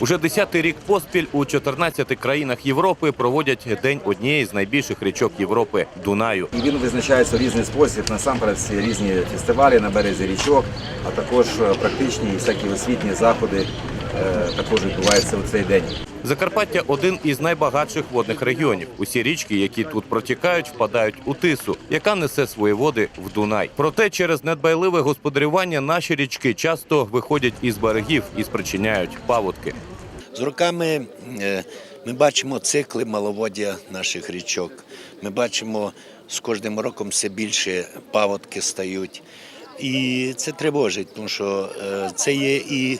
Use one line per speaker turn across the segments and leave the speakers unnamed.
Уже десятий рік поспіль у 14 країнах Європи проводять день однієї з найбільших річок Європи Дунаю.
Він визначається в різний спосіб. Насамперед різні фестивалі на березі річок, а також е, практичні і всякі освітні заходи е, також відбуваються у цей день.
Закарпаття один із найбагатших водних регіонів. Усі річки, які тут протікають, впадають у тису, яка несе свої води в Дунай. Проте через недбайливе господарювання наші річки часто виходять із берегів і спричиняють паводки.
З роками е, ми бачимо цикли маловоддя наших річок. Ми бачимо з кожним роком все більше паводки стають. І це тривожить, тому що е, це є і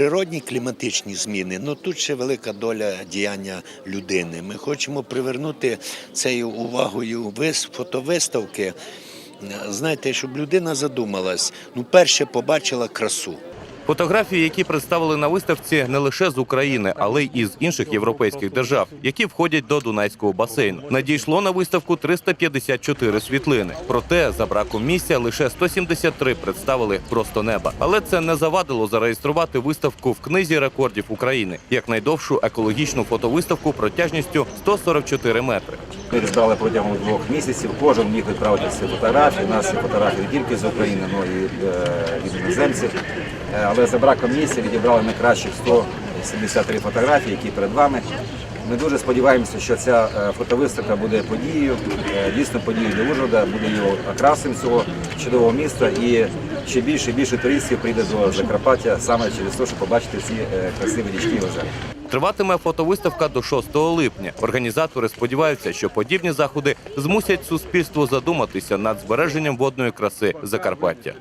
природні кліматичні зміни, ну тут ще велика доля діяння людини. Ми хочемо привернути цією увагою вис- фотовиставки. Знаєте, щоб людина задумалась, ну перше побачила красу.
Фотографії, які представили на виставці, не лише з України, але й із інших європейських держав, які входять до Дунайського басейну. Надійшло на виставку 354 світлини. Проте за браком місця лише 173 представили просто неба. Але це не завадило зареєструвати виставку в книзі рекордів України як найдовшу екологічну фотовиставку протяжністю 144 метри.
Ми відбрали протягом двох місяців. Кожен міг відправити всі фотографії. У нас є фотографії не тільки з України, але е, від іноземців. Е, Але за браком місця відібрали найкращих 173 фотографії, які перед вами. Ми дуже сподіваємося, що ця е, фотовиставка буде подією, е, дійсно подією для Ужгорода, буде його окрасом цього чудового міста. І ще більше і більше туристів прийде до Закарпаття саме через те, щоб побачити ці е, красиві річки і озера.
Триватиме фотовиставка до 6 липня. Організатори сподіваються, що подібні заходи змусять суспільство задуматися над збереженням водної краси Закарпаття.